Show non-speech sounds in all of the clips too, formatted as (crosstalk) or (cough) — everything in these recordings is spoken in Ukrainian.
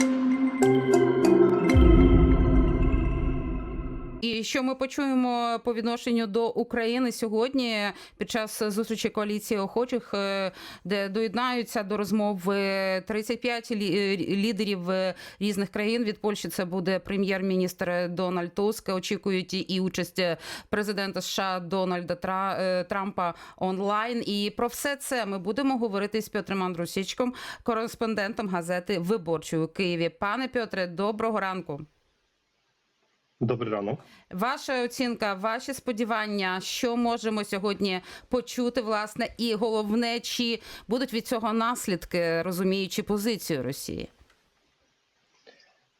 Thank you. І що ми почуємо по відношенню до України сьогодні під час зустрічі коаліції охочих, е, де доєднаються до розмов е, 35 лі- е, лідерів е, різних країн. Від Польщі це буде прем'єр-міністр Дональд Туск. Очікують і- участь президента США Дональда е, Трампа онлайн. І про все це ми будемо говорити з Петром Андрусічком, кореспондентом газети Виборчої у Києві. Пане Петре, доброго ранку. Добрий ранок. Ваша оцінка, ваші сподівання, що можемо сьогодні почути, власне, і головне, чи будуть від цього наслідки, розуміючи позицію Росії?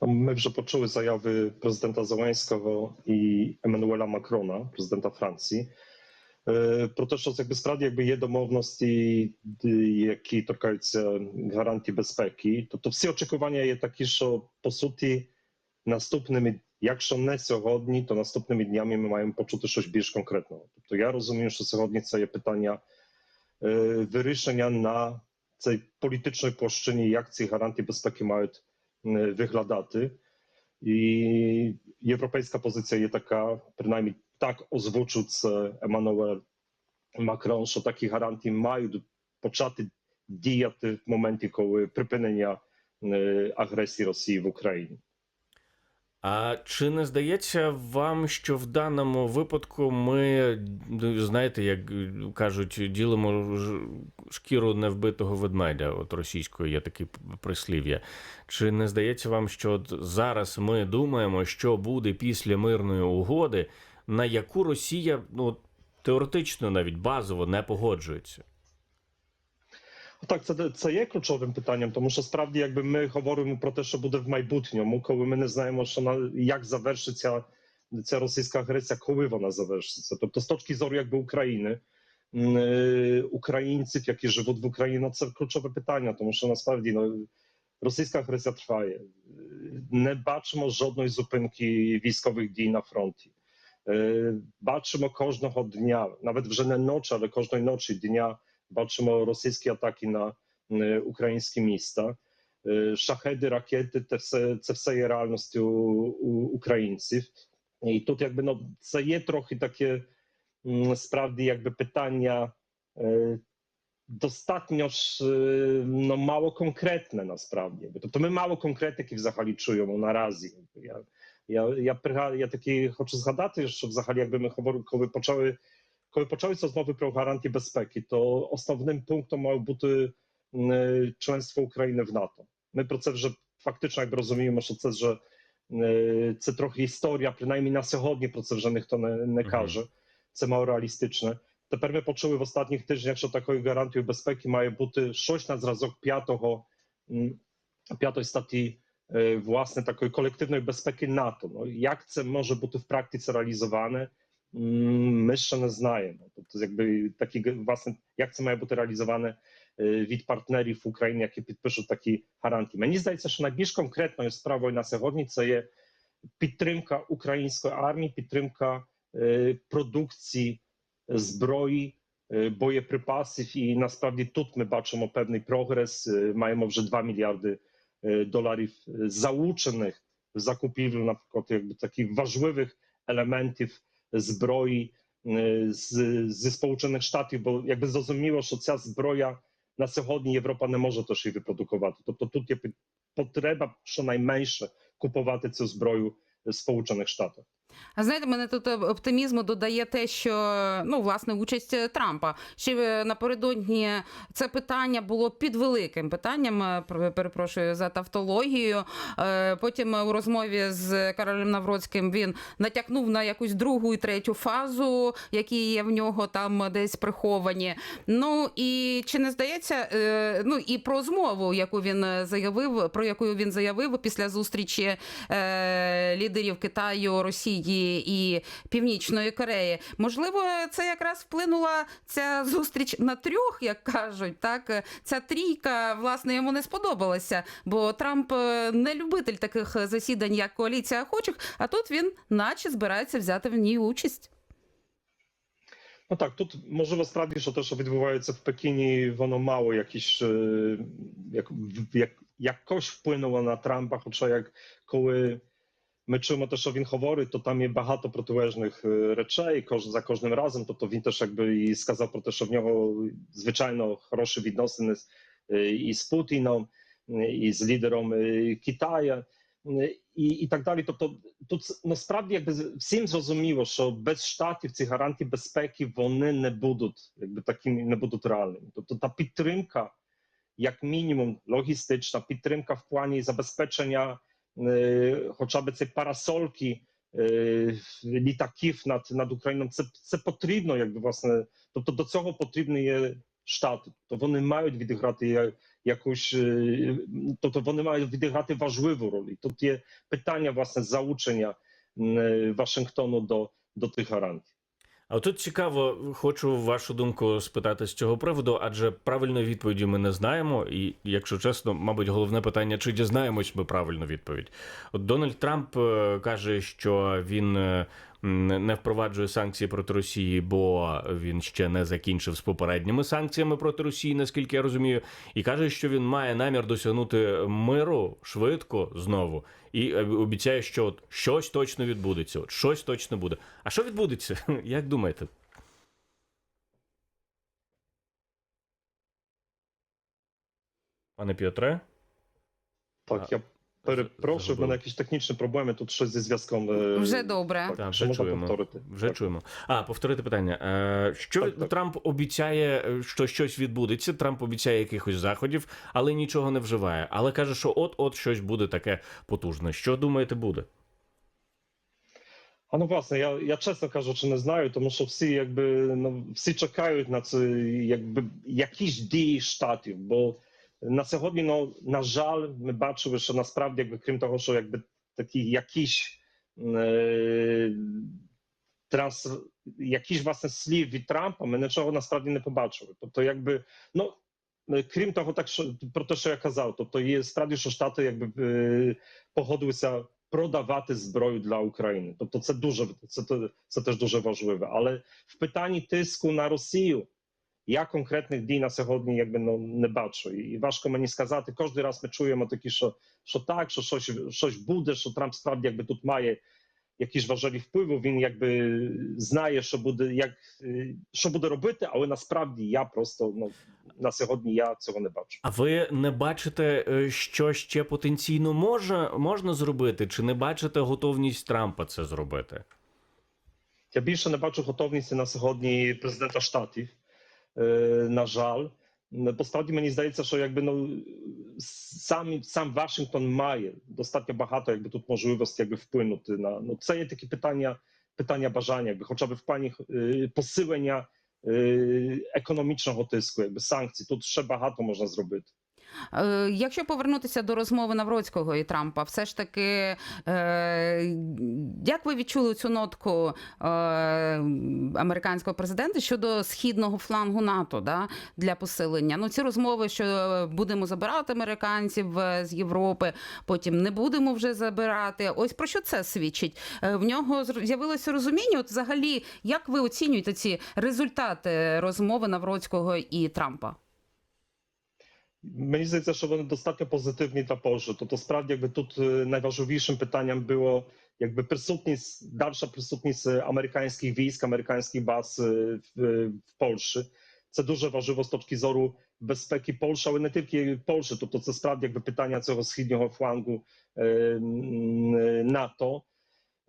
Ми вже почули заяви президента Зеленського і Еммануела Макрона, президента Франції, е, про те, що якби справді якби є домовленості, які торкаються гарантій безпеки. Тобто всі очікування є такі, що по суті наступними, якщо не сьогодні, то наступними днями ми маємо почути щось більш конкретного. Тобто я розумію, що сьогодні це є питання е, вирішення на цій політичній площині, як ці гарантії безпеки мають е, виглядати. І європейська позиція є така, принаймні так озвучив це Еммануель Макрон, що такі гарантії мають почати діяти в моменті, коли припинення е, агресії Росії в Україні. А чи не здається вам, що в даному випадку ми, ну, знаєте, як кажуть, ділимо шкіру невбитого ведмедя, от російською є таке прислів'я. Чи не здається вам, що от зараз ми думаємо, що буде після мирної угоди, на яку Росія ну, теоретично навіть базово не погоджується? Так, це, це є ключовим питанням, тому що справді, якби ми говоримо про те, що буде в майбутньому, коли ми не знаємо, що на як завершиться ця російська агресія, коли вона завершиться. Тобто, з точки зору якби України, м, е, українців, які живуть в Україні, це ключове питання, тому що насправді ну, російська агресія триває. Е, Не бачимо жодної зупинки військових дій на фронті. Е, Бачимо кожного дня, навіть вже не ночі, але кожної ночі дня. Бачимо російські атаки на е, українські міста. Е, Шахеди, ракети це все, це все є реальністю у українців. І тут якби ну, це є трохи таке м, справді якби питання е, достатньо ж е, ну, мало конкретне насправді. Тобто ми мало конкретики взагалі чуємо наразі. Я, я, я, прига- я таки хочу згадати, що взагалі якби ми говорили, коли почали коли почалися розмови про гарантії безпеки, то основним пунктом має бути м, е, членство України в НАТО. Ми про це вже фактично якби розуміємо, що це вже е, це трохи історія, принаймні на сьогодні про це вже ніхто не, не Мгм. каже. Це мало реалістичне. Тепер ми почули в останніх тижнях, що такою гарантією безпеки має бути щось на зразок п'ятого м, п'ятої статті е, власне такої колективної безпеки НАТО. Ну як це може бути в практиці реалізоване? М, Ми ще не знаємо. Тобто, якби такі г- власне, як це має бути реалізоване е, від партнерів України, які підпишуть такі гарантії. Мені здається, що найбільш конкретною справою на сьогодні це є підтримка української армії, підтримка е, продукції зброї, е, боєприпасів. І насправді тут ми бачимо певний прогрес. Е, Маємо вже 2 мільярди е, доларів е, залучених в закупівлю, наприклад, якби таких важливих елементів зброї е, з, зі Сполучених Штатів, бо якби зрозуміло, що ця зброя на сьогодні Європа не може теж її випродукувати. Тобто тут є під- потреба щонайменше купувати цю зброю в Сполучених Штатах. А знаєте, мене тут оптимізму додає те, що ну власне участь е, Трампа. Ще е, напередодні це питання було під великим питанням. е, Перепрошую за тавтологію. Потім у розмові з Каролем Навроцьким він натякнув на якусь другу і третю фазу, які є в нього там десь приховані. Ну і чи не здається, ну і про змову, яку він заявив, про яку він заявив після зустрічі лідерів Китаю, Росії і Північної Кореї. Можливо, це якраз вплинула ця зустріч на трьох, як кажуть. Так ця трійка власне йому не сподобалася, бо Трамп е, не любитель таких засідань, як коаліція охочих. А тут він, наче, збирається взяти в ній участь. Ну так, тут можливо справді, що те, що відбувається в Пекіні, воно мало якісь е, як, як якось вплинуло на Трампа. Хоча як коли ми чуємо те, що він говорить, то там є багато протилежних е, речей кож, за кожним разом. Тобто він теж якби і сказав про те, що в нього звичайно хороші відносини е, і з Путіном, е, і з лідером Китаю. І, і так далі. Тобто, тут насправді якби всім зрозуміло, що без штатів ці гарантії безпеки вони не будуть якби такими не будуть реальними. Тобто та підтримка, як мінімум, логістична підтримка в плані забезпечення, е, хоча б ці парасольки е, літаків над, над Україною, це, це потрібно, якби власне. Тобто до цього потрібні є штати. Тобто вони мають відіграти я- якусь, е, тобто вони мають відіграти важливу роль. І Тут є питання власне залучення м, е, Вашингтону до, до тих гарантій. А тут цікаво, хочу вашу думку спитати з цього приводу, адже правильної відповіді ми не знаємо. І, якщо чесно, мабуть, головне питання, чи дізнаємось ми правильну відповідь. От Дональд Трамп е, каже, що він е, не впроваджує санкції проти Росії, бо він ще не закінчив з попередніми санкціями проти Росії, наскільки я розумію, і каже, що він має намір досягнути миру швидко знову, і е, обіцяє, що от щось точно відбудеться. От щось точно буде. А що відбудеться? (laughs) Як думаєте? Пане П'єтре? Так, я перепрошую, в мене якісь технічні проблеми. Тут щось зі зв'язком. е, Вже добре. Так, Так, вже можна чуємо. повторити? Вже Так. чуємо. А, повторити питання. Е, Що Так, так. Трамп обіцяє, е, що щось відбудеться. Трамп обіцяє якихось заходів, але нічого не вживає. Але каже, що от-от щось буде таке потужне. Що думаєте, буде? А ну власне, я, я чесно кажучи, не знаю, тому що всі якби ну, всі чекають на це, якби якісь дії штатів. Бо на сьогодні, ну на жаль, ми бачили, що насправді, якби крім того, що якби такі якісь е, транс, якісь власне слів від Трампа, ми нічого насправді не побачили. Тобто, якби ну. е, Крім того, так що про те, що я казав, тобто є справді, що штати якби е, погодилися продавати зброю для України. Тобто, це дуже це, це теж дуже важливе. Але в питанні тиску на Росію я конкретних дій на сьогодні якби ну не бачу. І важко мені сказати. Кожен раз ми чуємо такі, що, що так, що щось, щось буде, що Трамп справді якби тут має якісь важливі впливи. Він якби знає, що буде, як е, що буде робити, але насправді я просто ну на сьогодні я цього не бачу. А ви не бачите, е, що ще потенційно може можна зробити, чи не бачите готовність Трампа це зробити? Я більше не бачу готовності на сьогодні президента штатів. E, na żal. No, Postawił mnie zdaje się, że jakby no, sam, sam Waszyngton ma dostatnio bohato jakby tu możliwość jakby wpłynu na no, cenie takie pytania, pytania bażania, jakby chociażby w planie posyłenia e, ekonomicznego tysku, jakby sankcji, tu trzeba hato można zrobić. Е, Якщо повернутися до розмови Навроцького і Трампа, все ж таки, е, як ви відчули цю нотку е, американського президента щодо східного флангу НАТО да, для посилення? Ну, ці розмови, що будемо забирати американців з Європи, потім не будемо вже забирати. Ось про що це свідчить? В нього з'явилося розуміння. От взагалі, як ви оцінюєте ці результати розмови Навроцького і Трампа? Мені здається, що вони достатньо позитивні для Польщі. Тобто, справді, якби тут е, найважливішим питанням було якби присутність, dalsza присутність е, американських військ, американських баз е, в, в Польщі. Це дуже важливо з точки зору безпеки Польщі, але не тільки Польщі. Тобто, це справді якби питання цього східного флангу е, м, е, НАТО.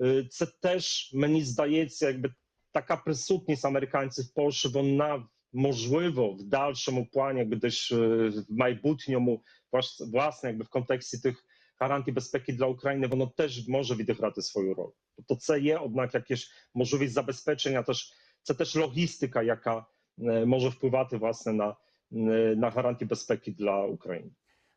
Е, Це теж мені здається, якби така присутність американців в Польщі, вона можливо в дальшому плані, якби десь е, в майбутньому, ваш- власне, якби в контексті тих гарантій безпеки для України, воно теж може відіграти свою роль. Тобто, це є однак якась можливість забезпечення, теж це теж логістика, яка е, може впливати власне на, е, на гарантії безпеки для України.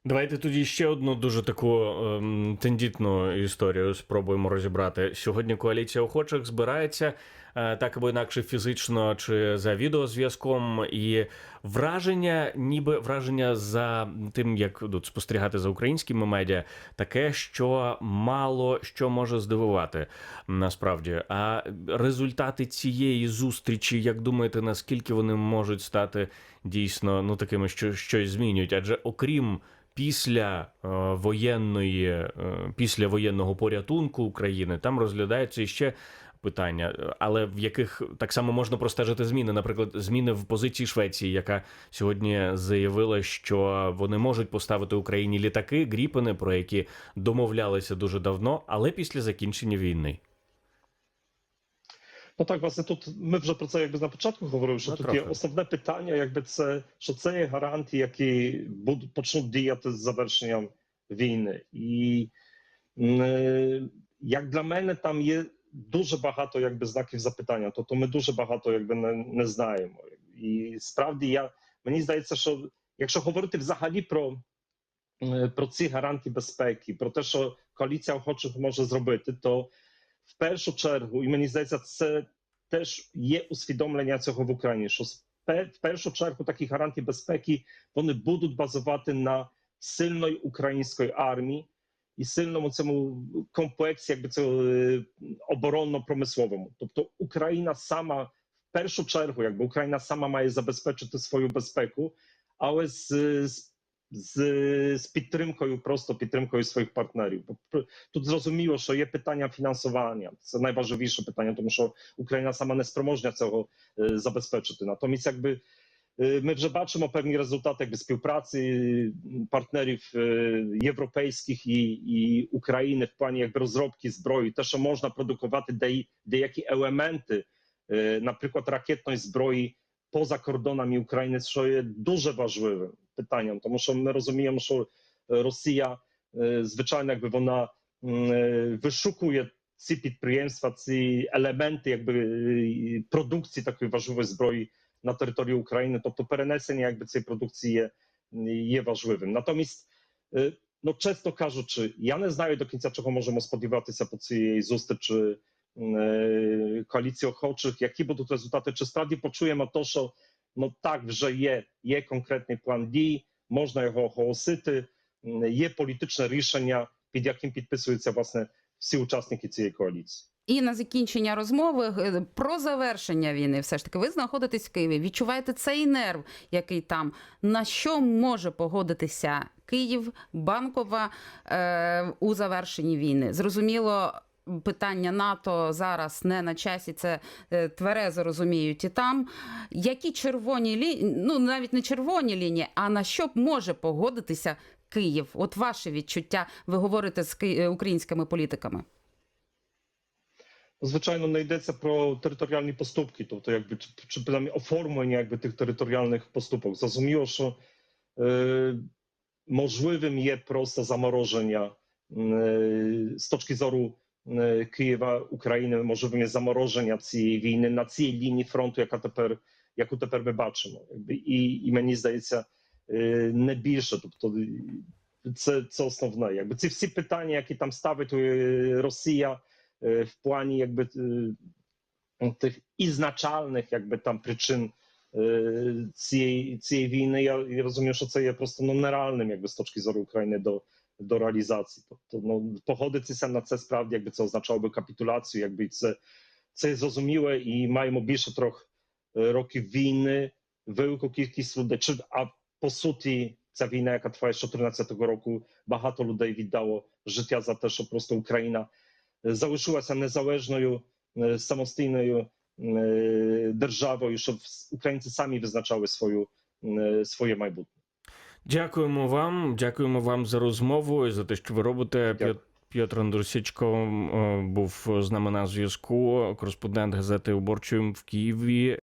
Давайте тоді ще одну дуже таку ем, тендітну історію спробуємо розібрати. Сьогодні коаліція охочих збирається е, так або інакше фізично чи за відеозв'язком, і враження, ніби враження за тим, як тут спостерігати за українськими медіа, таке, що мало що може здивувати насправді. А результати цієї зустрічі, як думаєте, наскільки вони можуть стати дійсно ну такими, що щось змінюють? Адже окрім після е, воєнної, е, після воєнного порятунку України там розглядаються іще питання, але в яких так само можна простежити зміни. Наприклад, зміни в позиції Швеції, яка сьогодні заявила, що вони можуть поставити Україні літаки, гріпени, про які домовлялися дуже давно, але після закінчення війни. Ну так, власне, тут ми вже про це якби на початку говорили, що Ну, тут трохи. є основне питання, якби це що це є гарантії, які будуть почнуть діяти з завершенням війни. І м, е, як для мене, там є дуже багато якби знаків запитання. Тобто ми дуже багато якби не, не знаємо. І справді я мені здається, що якщо говорити взагалі про, е, про ці гарантії безпеки, про те, що коаліція охочих може зробити, то в першу чергу, і мені здається, це теж є усвідомлення цього в Україні. Що з пе- в першу чергу такі гарантії безпеки вони будуть базувати на сильної української армії і сильному цьому комплексі, якби цього е, оборонно-промисловому. Тобто Україна сама в першу чергу, якби Україна сама має забезпечити свою безпеку, але з, з, з, з підтримкою, просто підтримкою своїх партнерів. Бо Тут зрозуміло, що є питання фінансування. Це найважливіше питання, тому що Україна сама не спроможна цього е, забезпечити. Натомість, якби е, ми вже бачимо певні результати якби співпраці м, партнерів е, європейських і, і України в плані якби розробки зброї, те, що можна продукувати деї- деякі елементи, е, наприклад, ракетної зброї поза кордонами України, що є дуже важливим питанням, тому що ми розуміємо, що е, Росія, е, звичайно, якби вона м, е, вишукує ці підприємства, ці елементи, якби е, продукції такої важливої зброї на територію України, тобто перенесення якби цієї продукції є, є важливим. Натомість, е, ну чесно кажучи, я не знаю до кінця, чого можемо сподіватися по цій зустрічі м, е, коаліції охочих, які будуть результати, чи справді почуємо то, що ну так вже є, є конкретний план дій, можна його оголосити, є політичне рішення, під яким підписуються власне всі учасники цієї коаліції. І на закінчення розмови е, про завершення війни, все ж таки, ви знаходитесь в Києві. Відчуваєте цей нерв, який там на що може погодитися Київ, Банкова е, у завершенні війни? Зрозуміло. Питання НАТО зараз не на часі, це е, тверезо розуміють і там. Які червоні лінії, ну навіть не червоні лінії, а на що може погодитися Київ? От ваше відчуття, ви говорите з е, українськими політиками. Звичайно, не йдеться про територіальні поступки, тобто, якби чи, принаймні оформлення якби тих територіальних поступок. Зрозуміло, що е, можливим є просто замороження е, з точки зору Києва, України, можливим є замороження цієї війни на цій лінії фронту, яка тепер, яку тепер ми бачимо. Якби, і, і мені здається, е, не більше. Тобто, це, це основне. Якби ці всі питання, які там ставить е, Росія е, в плані якби е, тих ізначальних якби там причин е, цієї, цієї війни, я, я розумію, що це є просто ну, нереальним якби з точки зору України до, до реалізації. Тобто ну, погодитися на це справді, якби це означало капітуляцію, якби це, це є зрозуміле і маємо більше трьох е, років війни, велику кількість людей. Чи, а по суті, ця війна, яка триває з 2014 року, багато людей віддало життя за те, щоб просто Україна е, залишилася незалежною е, самостійною е, державою, щоб українці самі визначали свою е, своє майбутнє. Дякуємо вам, дякуємо вам за розмову і за те, що ви робите. Дякую. П'єтр Андрусічко е, був з нами на зв'язку. Кореспондент газети «Уборчуєм» в Києві.